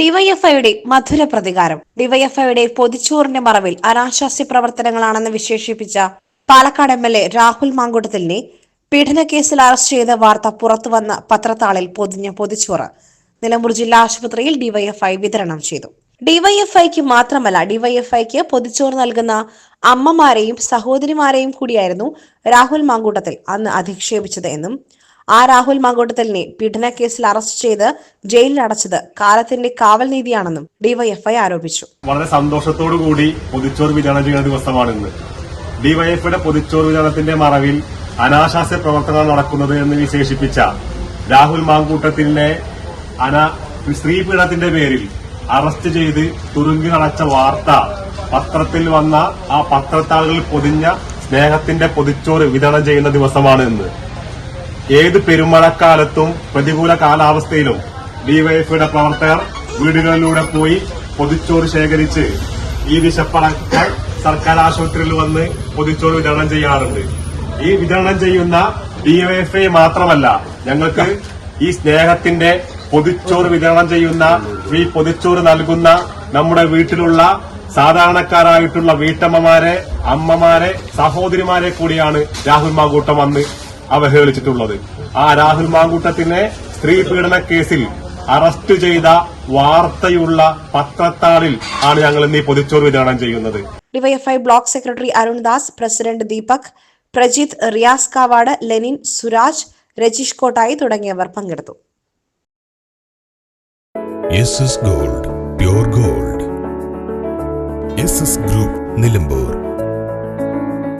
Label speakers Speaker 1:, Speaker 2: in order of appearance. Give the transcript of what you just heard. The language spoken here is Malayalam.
Speaker 1: ഡിവൈഎഫ്ഐയുടെ മധുര പ്രതികാരം. ഡിവൈഎഫ്ഐയുടെ പൊതിച്ചോറിന്റെ മറവിൽ അനാശാസ്യ പ്രവർത്തനങ്ങളാണെന്ന് വിശേഷിപ്പിച്ച Palakkad M L A Rahul മാങ്കുട്ടത്തിലിനെ പീഡനക്കേസിൽ അറസ്റ്റ് ചെയ്ത വാർത്ത പുറത്തുവന്ന പത്രത്താളിൽ പൊതിഞ്ഞ പൊതിച്ചോറ്. നിലമ്പൂർ ജില്ലാ ആശുപത്രിയിൽ ഡിവൈഎഫ്ഐ വിതരണം ചെയ്തു. ഡിവൈഎഫ്ഐക്ക് മാത്രമല്ല ഡിവൈഎഫ്ഐക്ക് പൊതിച്ചോറ് നൽകുന്ന അമ്മമാരെയും സഹോദരിമാരെയും കൂടിയായിരുന്നു രാഹുൽ മാങ്കൂട്ടത്തിൽ അന്ന് അധിക്ഷേപിച്ചത് എന്നും ആ രാഹുൽ മാങ്കോട്ടത്തലിനെ കേസിൽ അറസ്റ്റ് ചെയ്ത് ജയിലിൽ അടച്ചത് കാലത്തിന്റെ കാവൽ നീതിയാണെന്നും ഡിവൈഎഫ്ഐ ആരോപിച്ചു.
Speaker 2: വളരെ സന്തോഷത്തോടു കൂടി പൊതിച്ചോറ് വിതരണം ചെയ്യുന്ന ദിവസമാണ് ഇന്ന്. ഡിവൈഎഫ്ഐയുടെ പൊതിച്ചോറ് വിതരണത്തിന്റെ മറവിൽ അനാശാസ്യ പ്രവർത്തനങ്ങൾ നടക്കുന്നത് എന്ന് വിശേഷിപ്പിച്ച രാഹുൽ മാങ്കൂട്ടത്തിനെ അനാ സ്ത്രീ പീഡനത്തിന്റെ പേരിൽ അറസ്റ്റ് ചെയ്ത് തുരുങ്കി നടച്ച വാർത്ത പത്രത്തിൽ വന്ന ആ പത്രത്താളുകളിൽ പൊതിഞ്ഞ സ്നേഹത്തിന്റെ പൊതിച്ചോറ് വിതരണം ചെയ്യുന്ന ദിവസമാണ് ഇന്ന്. ഏത് പെരുമഴക്കാലത്തും പ്രതികൂല കാലാവസ്ഥയിലും ഡിവൈഎഫ്ഐയുടെ പ്രവർത്തകർ വീടുകളിലൂടെ പോയി പൊതിച്ചോറ് ശേഖരിച്ച് ഈ വിശപ്പടക്കാൻ സർക്കാർ ആശുപത്രിയിൽ വന്ന് പൊതിച്ചോറ് വിതരണം ചെയ്യാറുണ്ട്. ഈ വിതരണം ചെയ്യുന്ന ഡിവൈഎഫ്ഐ മാത്രമല്ല ഞങ്ങൾക്ക് ഈ സ്നേഹത്തിന്റെ പൊതിച്ചോറ് വിതരണം ചെയ്യുന്ന ഈ പൊതിച്ചോറ് നൽകുന്ന നമ്മുടെ വീട്ടിലുള്ള സാധാരണക്കാരായിട്ടുള്ള വീട്ടമ്മമാരെ അമ്മമാരെ സഹോദരിമാരെ കൂടിയാണ് രാഹുൽ മാങ്കൂട്ടം അന്ന് അവഹേളിച്ചിട്ടുള്ളത്. ആ രാഹുൽ മാങ്കൂട്ടത്തിനെ സ്ത്രീ പീഡന കേസിൽ അറസ്റ്റ് ചെയ്ത വാർത്തയുള്ള പത്രത്താളിൽ ആണ് ഞങ്ങൾ ഇന്ന് ഈ പൊതിച്ചോറ് വിതരണം ചെയ്യുന്നത്.
Speaker 1: DYFI block secretary Arundas president Deepak Prajith Riyas Kavad Lenin Suraj Rajeesh Kottayi തുടങ്ങിയവർ പങ്കെടുത്തു.
Speaker 3: Gold pure gold. S S group Nilambur.